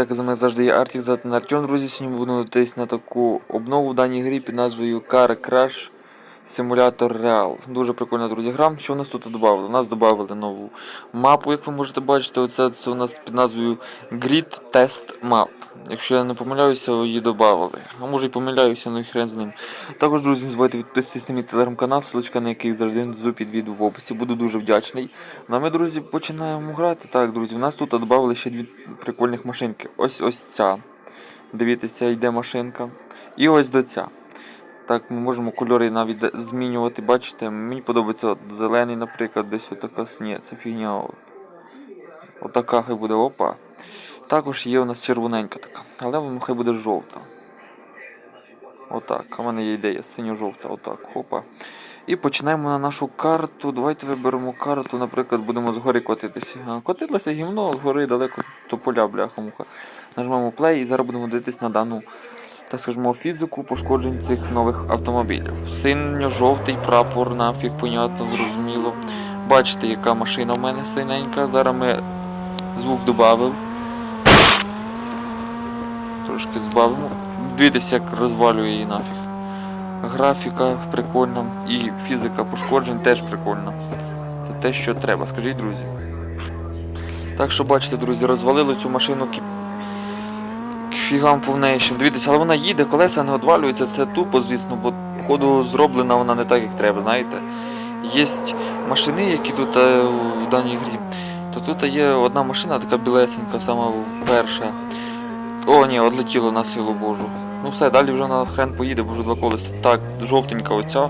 Як за мене завжди є Артік, звати Артем, друзі. Сьогодні буду дивитись на таку обнову в даній грі під назвою Car Crash Simulator Real. Дуже прикольна, друзі, гра. Що в нас тут додали? У нас додали нову мапу, як ви можете бачити. Оце це у нас під назвою Grid Test Map. Якщо я не помиляюся, її додали. А може і помиляюся, ну і хрен з ним. Також, друзі, не забувайте підписатись на мій телеграм-канал, ссылочка на який завжди внизу під відео в описі. Буду дуже вдячний. Ну а ми, друзі, починаємо грати. Так, друзі, у нас тут додали ще дві прикольних машинки. Ось ось ця. Дивіться, йде машинка. І ось до ця. Так, ми можемо кольори навіть змінювати, бачите, мені подобається от зелений, наприклад, десь отака. Ні, це фігня. От. Отака хай буде опа. Також є у нас червоненька така, але хай буде жовта. Отак. У мене є ідея, синьо-жовта, отак, хопа. І починаємо на нашу карту. Давайте виберемо карту, наприклад, будемо згори котитися. Котилося гімно, згори далеко до поля, бляха-муха. Нажмемо play і зараз будемо дивитись на дану, так скажемо, фізику пошкоджень цих нових автомобілів. Синьо-жовтий прапор, нафіг, понятно, зрозуміло. Бачите, яка машина в мене синенька. Зараз ми звук додав. Трошки збавимо. Дивіться, як розвалює її нафіг. Графіка прикольна і фізика пошкоджень теж прикольна. Це те, що треба, скажіть, друзі. Так що бачите, друзі, розвалили цю машину кі... фігам повнейшим. Дивіться, але вона їде, колеса не одвалюються, це тупо, звісно, бо походу зроблена вона не так, як треба, знаєте. Є машини, які тут е, в даній грі. То тут є одна машина, така білесенька, сама перша. О, ні, одлетіло на силу Божу. Ну все, далі вже на хрен поїде, бо вже два колеса. Так, жовтенька оця.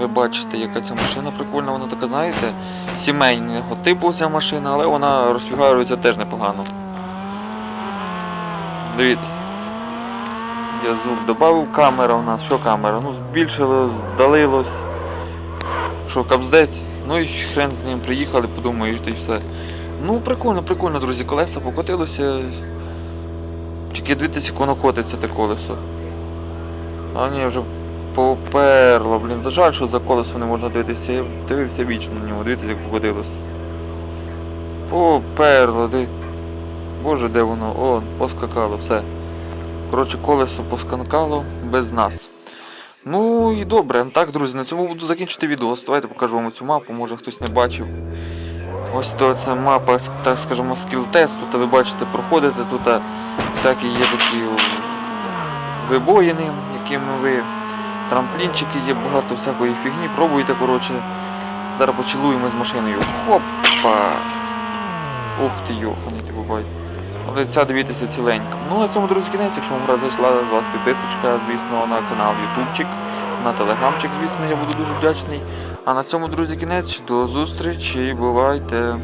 Ви бачите, яка ця машина прикольна, вона така, знаєте, сімейного типу ця машина, але вона розфігарується теж непогано. Дивіться. Я звук додав, камера у нас, що камера? Ну збільшилось, здалилось. Що, капздець? Ну і хрен з ним приїхали, подумаєш, й все. Ну прикольно, прикольно, друзі, колеса покотилося. Тільки дивіться, як воно котиться те колесо. А ні, вже поперло, блін. Жаль, що за колесо не можна дивитися. Я дивився вічно на нього, дивіться, як покотилося. Поперло, де. Боже, де воно? О, поскакало, все. Коротше, колесо посканкало без нас. Ну і добре. Так, друзі, на цьому буду закінчити відео. Давайте покажу вам цю мапу, може хтось не бачив. Ось то це мапа, так скажемо, скіл-тест. Тут ви бачите, проходите, тут всякі є такі вибоїни, якими ви. Трамплінчики є багато всякої фігні. Пробуйте, коротше. Зараз почилуємо з машиною. Хопа! Ух ти йоханий ти бувай. Але ця дивіться ціленька. Ну на цьому, друзі, кінець, якщо вам зайшла, з вас підписочка, звісно, на канал Ютубчик, на телеграмчик, звісно, я буду дуже вдячний. А на цьому, друзі, кінець. До зустрічі, бувайте.